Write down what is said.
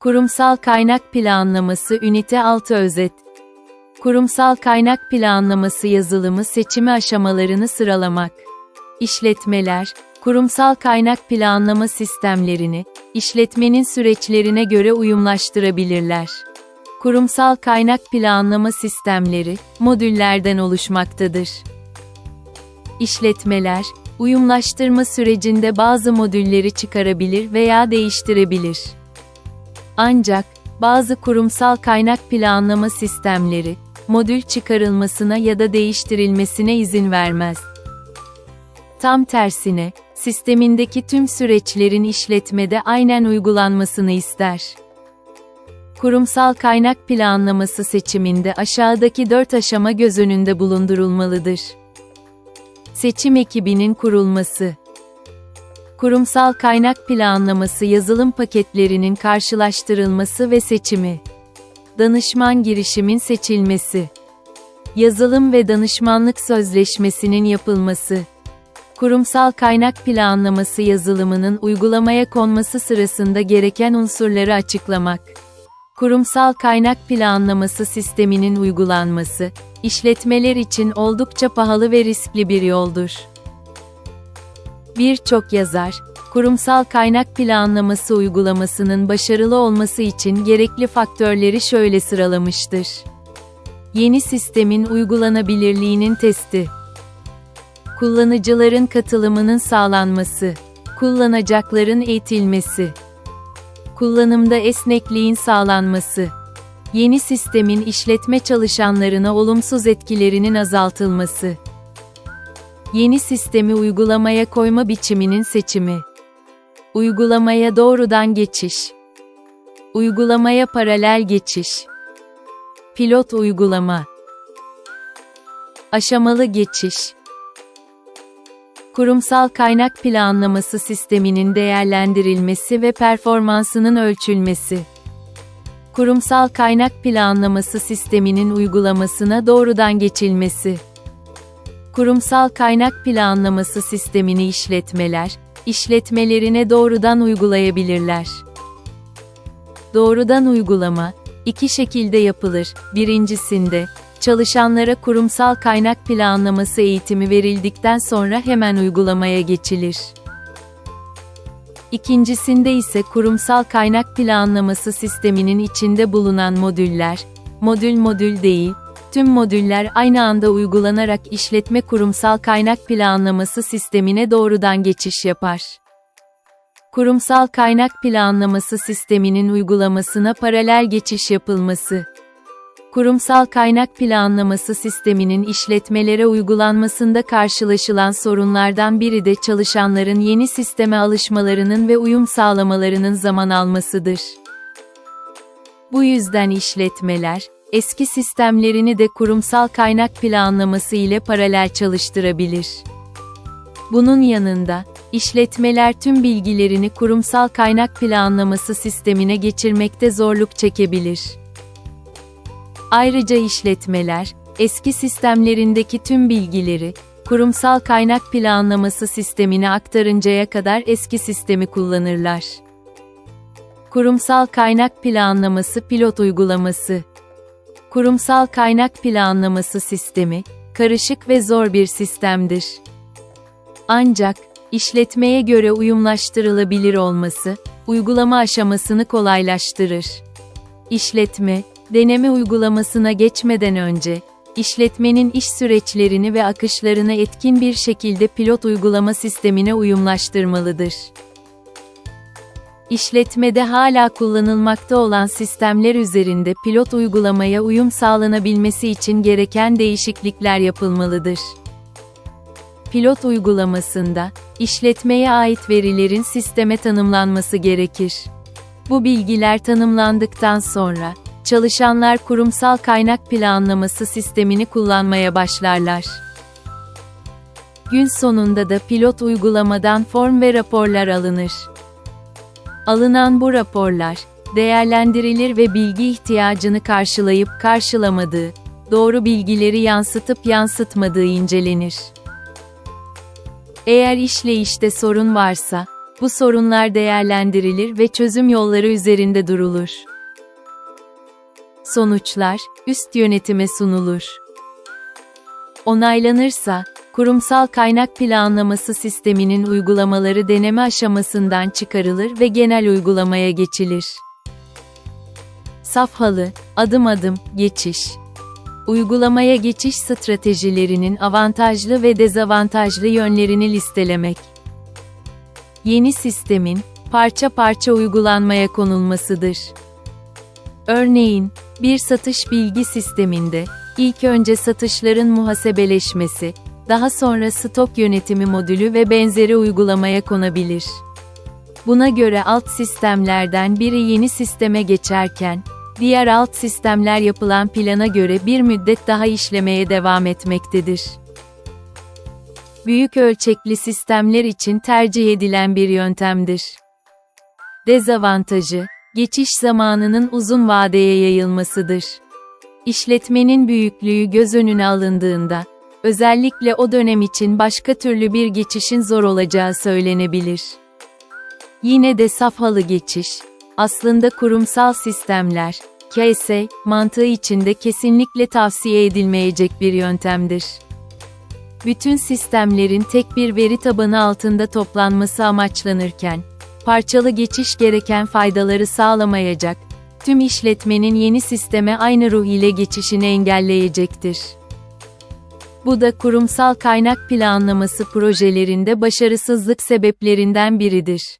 Kurumsal kaynak planlaması ünite 6 özet. Kurumsal kaynak planlaması yazılımı seçimi aşamalarını sıralamak. İşletmeler, kurumsal kaynak planlama sistemlerini, işletmenin süreçlerine göre uyumlaştırabilirler. Kurumsal kaynak planlama sistemleri, modüllerden oluşmaktadır. İşletmeler, uyumlaştırma sürecinde bazı modülleri çıkarabilir veya değiştirebilir. Ancak, bazı kurumsal kaynak planlama sistemleri, modül çıkarılmasına ya da değiştirilmesine izin vermez. Tam tersine, sistemindeki tüm süreçlerin işletmede aynen uygulanmasını ister. Kurumsal kaynak planlaması seçiminde aşağıdaki dört aşama göz önünde bulundurulmalıdır. Seçim ekibinin kurulması. Kurumsal kaynak planlaması yazılım paketlerinin karşılaştırılması ve seçimi. Danışman girişimin seçilmesi. Yazılım ve danışmanlık sözleşmesinin yapılması. Kurumsal kaynak planlaması yazılımının uygulamaya konması sırasında gereken unsurları açıklamak. Kurumsal kaynak planlaması sisteminin uygulanması, işletmeler için oldukça pahalı ve riskli bir yoldur. Birçok yazar, kurumsal kaynak planlaması uygulamasının başarılı olması için gerekli faktörleri şöyle sıralamıştır. Yeni sistemin uygulanabilirliğinin testi. Kullanıcıların katılımının sağlanması. Kullanacakların eğitilmesi. Kullanımda esnekliğin sağlanması. Yeni sistemin işletme çalışanlarına olumsuz etkilerinin azaltılması. Yeni sistemi uygulamaya koyma biçiminin seçimi. Uygulamaya doğrudan geçiş. Uygulamaya paralel geçiş. Pilot uygulama. Aşamalı geçiş. Kurumsal kaynak planlaması sisteminin değerlendirilmesi ve performansının ölçülmesi. Kurumsal kaynak planlaması sisteminin uygulamasına doğrudan geçilmesi. Kurumsal kaynak planlaması sistemini işletmeler, işletmelerine doğrudan uygulayabilirler. Doğrudan uygulama, iki şekilde yapılır. Birincisinde, çalışanlara kurumsal kaynak planlaması eğitimi verildikten sonra hemen uygulamaya geçilir. İkincisinde ise kurumsal kaynak planlaması sisteminin içinde bulunan modüller, modül modül değil, tüm modüller aynı anda uygulanarak işletme kurumsal kaynak planlaması sistemine doğrudan geçiş yapar. Kurumsal kaynak planlaması sisteminin uygulamasına paralel geçiş yapılması. Kurumsal kaynak planlaması sisteminin işletmelere uygulanmasında karşılaşılan sorunlardan biri de çalışanların yeni sisteme alışmalarının ve uyum sağlamalarının zaman almasıdır. Bu yüzden işletmeler, eski sistemlerini de kurumsal kaynak planlaması ile paralel çalıştırabilir. Bunun yanında, işletmeler tüm bilgilerini kurumsal kaynak planlaması sistemine geçirmekte zorluk çekebilir. Ayrıca işletmeler, eski sistemlerindeki tüm bilgileri, kurumsal kaynak planlaması sistemine aktarıncaya kadar eski sistemi kullanırlar. Kurumsal kaynak planlaması pilot uygulaması Kurumsal kaynak planlaması sistemi, karışık ve zor bir sistemdir. Ancak, işletmeye göre uyumlaştırılabilir olması, uygulama aşamasını kolaylaştırır. İşletme, deneme uygulamasına geçmeden önce, işletmenin iş süreçlerini ve akışlarını etkin bir şekilde pilot uygulama sistemine uyumlaştırmalıdır. İşletmede hala kullanılmakta olan sistemler üzerinde pilot uygulamaya uyum sağlanabilmesi için gereken değişiklikler yapılmalıdır. Pilot uygulamasında, işletmeye ait verilerin sisteme tanımlanması gerekir. Bu bilgiler tanımlandıktan sonra, çalışanlar kurumsal kaynak planlaması sistemini kullanmaya başlarlar. Gün sonunda da pilot uygulamadan form ve raporlar alınır. Alınan bu raporlar, değerlendirilir ve bilgi ihtiyacını karşılayıp karşılamadığı, doğru bilgileri yansıtıp yansıtmadığı incelenir. Eğer işleyişte sorun varsa, Bu sorunlar değerlendirilir ve çözüm yolları üzerinde durulur. Sonuçlar, üst yönetime sunulur. Onaylanırsa, kurumsal kaynak planlaması sisteminin uygulamaları deneme aşamasından çıkarılır ve genel uygulamaya geçilir. Safhalı, adım adım, geçiş. Uygulamaya geçiş stratejilerinin avantajlı ve dezavantajlı yönlerini listelemek. Yeni sistemin, parça parça uygulanmaya konulmasıdır. Örneğin, bir satış bilgi sisteminde, ilk önce satışların muhasebeleşmesi, daha sonra stok yönetimi modülü ve benzeri uygulamaya konabilir. Buna göre alt sistemlerden biri yeni sisteme geçerken, diğer alt sistemler yapılan plana göre bir müddet daha işlemeye devam etmektedir. Büyük ölçekli sistemler için tercih edilen bir yöntemdir. Dezavantajı, geçiş zamanının uzun vadeye yayılmasıdır. İşletmenin büyüklüğü göz önüne alındığında, özellikle o dönem için başka türlü bir geçişin zor olacağı söylenebilir. Yine de safhalı geçiş, aslında kurumsal sistemler, KS, mantığı içinde kesinlikle tavsiye edilmeyecek bir yöntemdir. Bütün sistemlerin tek bir veri tabanı altında toplanması amaçlanırken, parçalı geçiş gereken faydaları sağlamayacak, tüm işletmenin yeni sisteme aynı ruh ile geçişini engelleyecektir. Bu da kurumsal kaynak planlaması projelerinde başarısızlık sebeplerinden biridir.